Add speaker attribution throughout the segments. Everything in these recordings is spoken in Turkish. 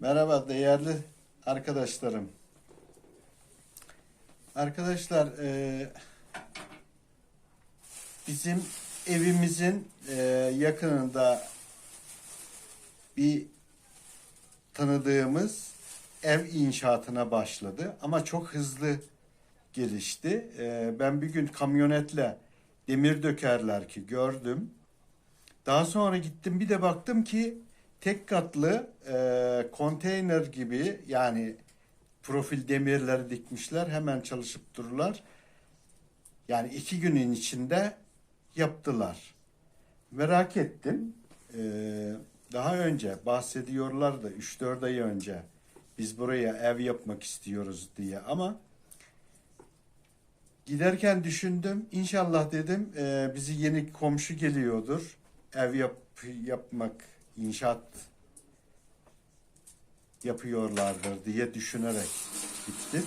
Speaker 1: Merhaba değerli arkadaşlarım. Arkadaşlar e, bizim evimizin e, yakınında bir tanıdığımız ev inşaatına başladı ama çok hızlı gelişti. E, ben bir gün kamyonetle demir dökerler ki gördüm. Daha sonra gittim bir de baktım ki tek katlı e, konteyner gibi yani profil demirleri dikmişler hemen çalışıp dururlar. Yani iki günün içinde yaptılar. Merak ettim. E, daha önce bahsediyorlardı 3-4 ay önce biz buraya ev yapmak istiyoruz diye ama giderken düşündüm inşallah dedim e, bizi yeni komşu geliyordur ev yap, yapmak inşaat yapıyorlardır diye düşünerek gittim.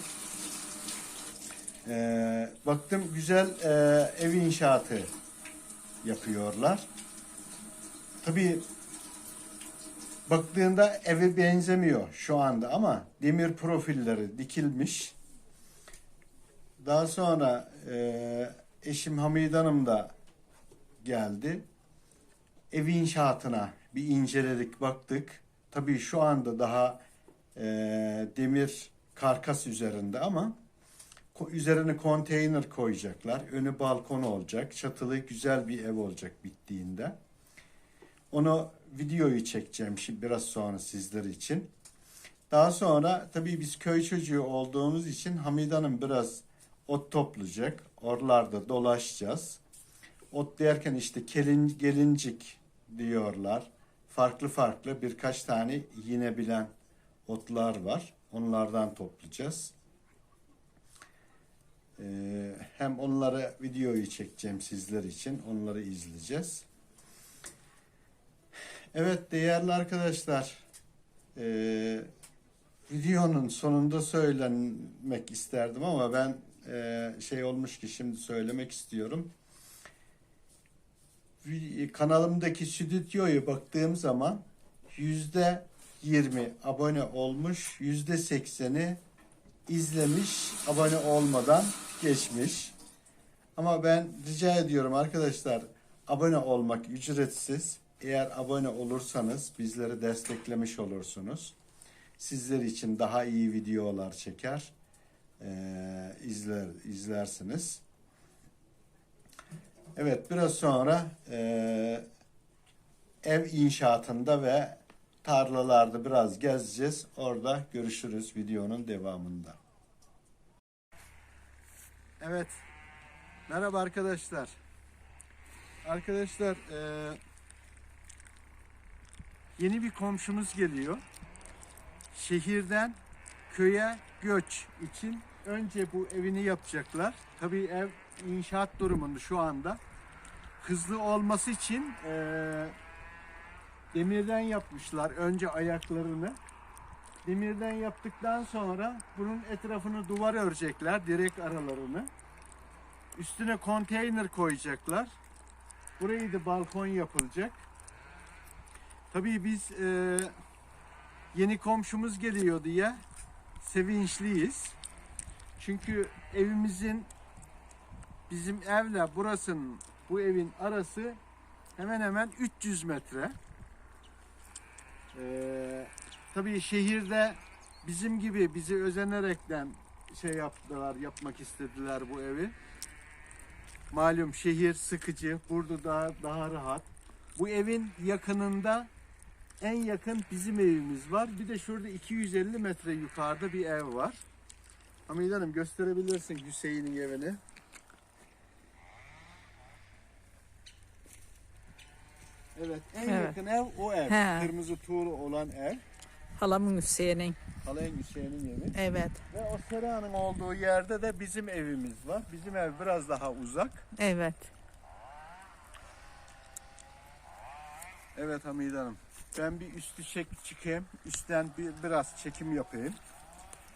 Speaker 1: Ee, baktım güzel e, ev inşaatı yapıyorlar. Tabii baktığında eve benzemiyor şu anda ama demir profilleri dikilmiş. Daha sonra e, eşim Hamid Hanım da geldi ev inşaatına bir inceledik baktık. Tabii şu anda daha e, demir karkas üzerinde ama üzerine konteyner koyacaklar. Önü balkon olacak. Çatılı güzel bir ev olacak bittiğinde. Onu videoyu çekeceğim şimdi biraz sonra sizler için. Daha sonra tabii biz köy çocuğu olduğumuz için Hamid Hanım biraz ot toplayacak. Oralarda dolaşacağız. Ot derken işte kelin, gelincik diyorlar. Farklı farklı birkaç tane yine bilen otlar var. Onlardan toplayacağız. Ee, hem onları videoyu çekeceğim sizler için. Onları izleyeceğiz. Evet değerli arkadaşlar. ee, videonun sonunda söylemek isterdim ama ben ee, şey olmuş ki şimdi söylemek istiyorum kanalımdaki stüdyoya baktığım zaman yüzde 20 abone olmuş, yüzde 80'i izlemiş, abone olmadan geçmiş. Ama ben rica ediyorum arkadaşlar abone olmak ücretsiz. Eğer abone olursanız bizleri desteklemiş olursunuz. Sizler için daha iyi videolar çeker, ee, izler izlersiniz. Evet biraz sonra e, ev inşaatında ve tarlalarda biraz gezeceğiz. Orada görüşürüz videonun devamında. Evet. Merhaba arkadaşlar. Arkadaşlar e, yeni bir komşumuz geliyor. Şehirden köye göç için önce bu evini yapacaklar. Tabii ev inşaat durumunda şu anda. Hızlı olması için e, demirden yapmışlar önce ayaklarını. Demirden yaptıktan sonra bunun etrafını duvar örecekler, direk aralarını. Üstüne konteyner koyacaklar. Burayı da balkon yapılacak. Tabii biz e, yeni komşumuz geliyor diye sevinçliyiz. Çünkü evimizin bizim evle burasının bu evin arası hemen hemen 300 metre. Ee, tabii şehirde bizim gibi bizi özenerekten şey yaptılar, yapmak istediler bu evi. Malum şehir sıkıcı, burada daha daha rahat. Bu evin yakınında en yakın bizim evimiz var. Bir de şurada 250 metre yukarıda bir ev var. Hamid Hanım gösterebilirsin Hüseyin'in evini. Evet, en
Speaker 2: Evet.
Speaker 1: yakın ev o ev.
Speaker 2: He.
Speaker 1: Kırmızı tuğlu olan ev.
Speaker 2: Halamın Hüseyin'in.
Speaker 1: Halayın Hüseyin'in evi.
Speaker 2: Evet.
Speaker 1: Ve o Sera'nın olduğu yerde de bizim evimiz var. Bizim ev biraz daha uzak.
Speaker 2: Evet.
Speaker 1: Evet Hamid Hanım. Ben bir üstü çek çıkayım. Üstten bir, biraz çekim yapayım.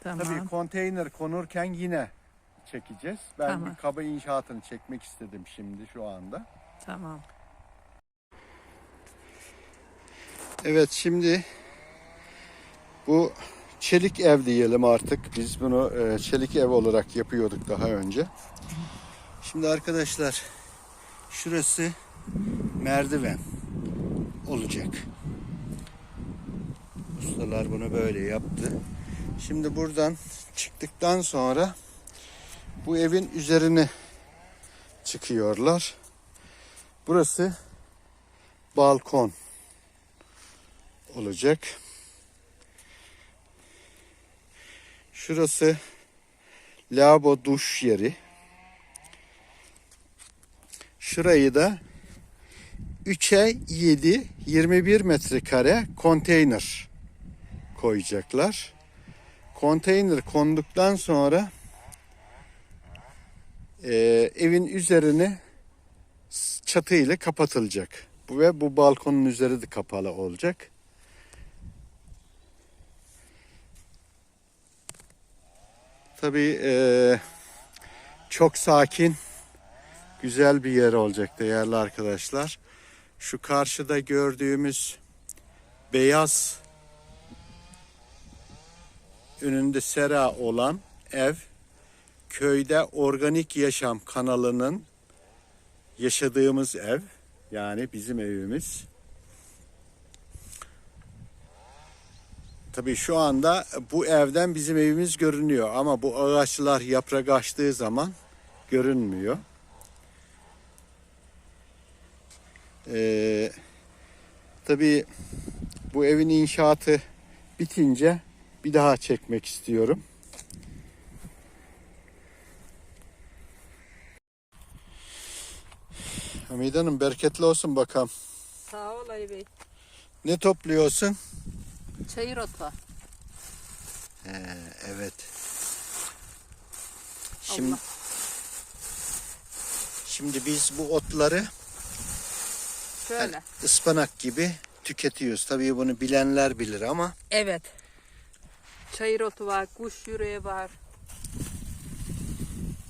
Speaker 2: Tamam.
Speaker 1: Tabii konteyner konurken yine çekeceğiz. Ben
Speaker 2: Tamam.
Speaker 1: bir kaba inşaatını çekmek istedim şimdi şu anda.
Speaker 2: Tamam.
Speaker 1: Evet şimdi Bu çelik ev diyelim artık. Biz bunu e, çelik ev olarak yapıyorduk daha önce. Şimdi arkadaşlar şurası merdiven olacak. Ustalar bunu böyle yaptı. Şimdi buradan çıktıktan sonra bu evin üzerine çıkıyorlar. Burası balkon olacak. Şurası lavabo duş yeri. Şurayı da 3'e 7 21 metrekare konteyner koyacaklar. Konteyner konduktan sonra e, evin üzerini s- çatı ile kapatılacak. Ve bu balkonun üzeri de kapalı olacak. Tabii e, çok sakin, güzel bir yer olacak değerli arkadaşlar. Şu karşıda gördüğümüz beyaz önünde sera olan ev köyde organik yaşam kanalının yaşadığımız ev. Yani bizim evimiz. Tabii şu anda bu evden bizim evimiz görünüyor ama bu ağaçlar yaprak açtığı zaman görünmüyor. Ee, tabii bu evin inşaatı bitince bir daha çekmek istiyorum. Hamide Hanım bereketli olsun bakalım.
Speaker 2: Sağ ol Ali Bey.
Speaker 1: Ne topluyorsun?
Speaker 2: Çayır otu.
Speaker 1: Ee, evet. Şimdi,
Speaker 2: Allah.
Speaker 1: şimdi biz bu otları
Speaker 2: Şöyle.
Speaker 1: ıspanak gibi tüketiyoruz. Tabii bunu bilenler bilir ama
Speaker 2: Evet. Çayır otu var, kuş yüreği var.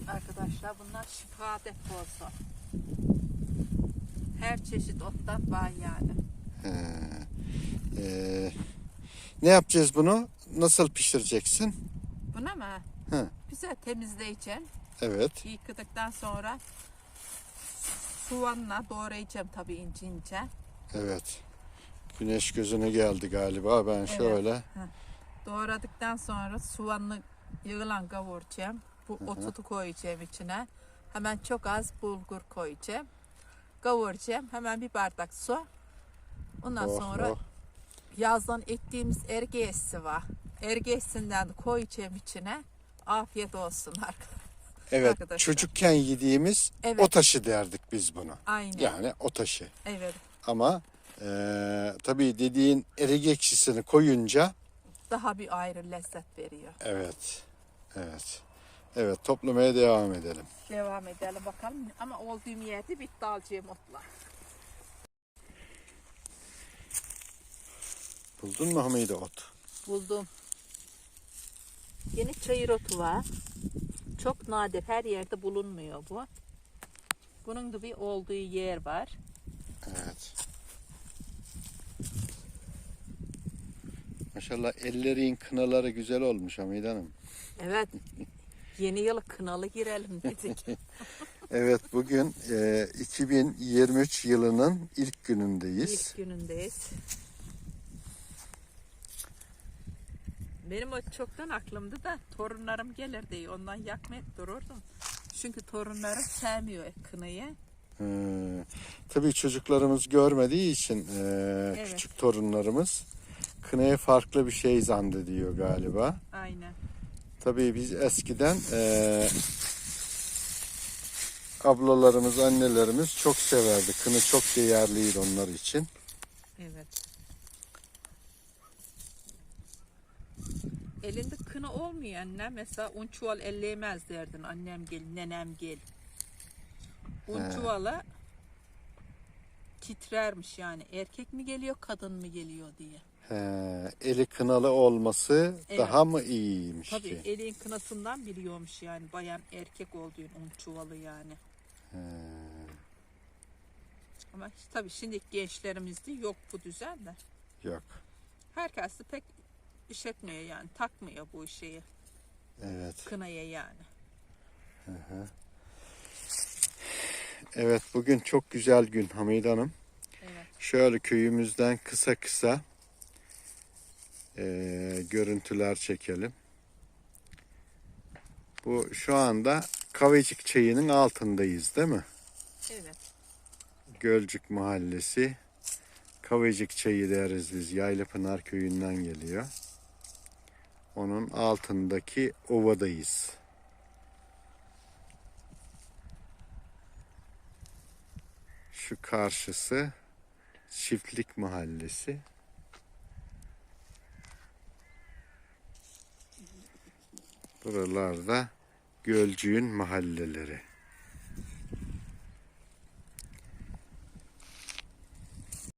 Speaker 2: Arkadaşlar bunlar şifa deposu. Her çeşit ottan var yani.
Speaker 1: ee, ne yapacağız bunu? Nasıl pişireceksin?
Speaker 2: Buna mı?
Speaker 1: Hı.
Speaker 2: Güzel temizleyeceğim.
Speaker 1: Evet.
Speaker 2: Yıkadıktan sonra soğanla doğrayacağım tabii ince ince.
Speaker 1: Evet. Güneş gözüne geldi galiba. Ben şöyle.
Speaker 2: Doğradıktan sonra soğanlı yığılan kavuracağım. Bu otu koyacağım içine. Hemen çok az bulgur koyacağım. Kavuracağım. Hemen bir bardak su. Ondan
Speaker 1: Oh,
Speaker 2: sonra
Speaker 1: oh.
Speaker 2: Yazdan ektiğimiz ergeyesi var. Ergeyesinden de koyacağım içine. Afiyet olsun arkadaşlar.
Speaker 1: Evet.
Speaker 2: arkadaşlar.
Speaker 1: Çocukken yediğimiz
Speaker 2: Evet.
Speaker 1: o taşı derdik biz buna.
Speaker 2: Aynen.
Speaker 1: Yani o taşı.
Speaker 2: Evet.
Speaker 1: Ama eee tabii dediğin erik ekşisini koyunca
Speaker 2: Daha bir ayrı lezzet veriyor.
Speaker 1: evet. Evet. Evet toplamaya devam edelim.
Speaker 2: Devam edelim bakalım. Ama olduğum yerde bitti alacağım otlar.
Speaker 1: Buldun mu Hamide ot?
Speaker 2: Buldum. Yeni çayır otu var. Çok nadir. Her yerde bulunmuyor bu. Bunun da bir olduğu yer var.
Speaker 1: Evet. Maşallah ellerin kınaları güzel olmuş Hamide Hanım.
Speaker 2: Evet. Yeni yıla kınalı girelim dedik.
Speaker 1: Evet bugün eee, 2023 yılının ilk günündeyiz.
Speaker 2: İlk günündeyiz. Benim o çoktan aklımda da torunlarım gelir diye ondan yakmayıp dururdum. Çünkü torunlarım sevmiyor kınayı.
Speaker 1: Ee, tabii çocuklarımız görmediği için eee,
Speaker 2: Evet.
Speaker 1: küçük torunlarımız kınaya farklı bir şey zannediyor galiba.
Speaker 2: Aynen.
Speaker 1: Tabii biz eskiden eee, ablalarımız, annelerimiz çok severdi. Kını çok değerliydi onlar için.
Speaker 2: Evet. Elinde kına olmayan ne mesela un çuval elleyemez derdin annem gel, nenem gel. Un
Speaker 1: He.
Speaker 2: çuvala titrermiş yani erkek mi geliyor kadın mı geliyor diye.
Speaker 1: He, eli kınalı olması
Speaker 2: Evet.
Speaker 1: daha mı iyiymiş
Speaker 2: Tabii
Speaker 1: ki?
Speaker 2: elin kınasından biliyormuş yani bayan erkek olduğunu un çuvalı yani.
Speaker 1: He,
Speaker 2: Ama tabii şimdi gençlerimizde yok bu düzen de.
Speaker 1: yok.
Speaker 2: Herkes de pek iş etmiyor yani takmıyor bu şeyi
Speaker 1: Evet.
Speaker 2: kınaya yani.
Speaker 1: Evet bugün çok güzel gün Hamide Hanım.
Speaker 2: Evet.
Speaker 1: Şöyle köyümüzden kısa kısa eee, görüntüler çekelim. Bu şu anda Kavecik Çayı'nın altındayız değil mi?
Speaker 2: Evet.
Speaker 1: Gölcük Mahallesi. Kavecik Çayı deriz biz. Yaylıpınar köyünden geliyor. Onun altındaki ovadayız. Şu karşısı Çiftlik Mahallesi. Buralarda Gölcüğün mahalleleri.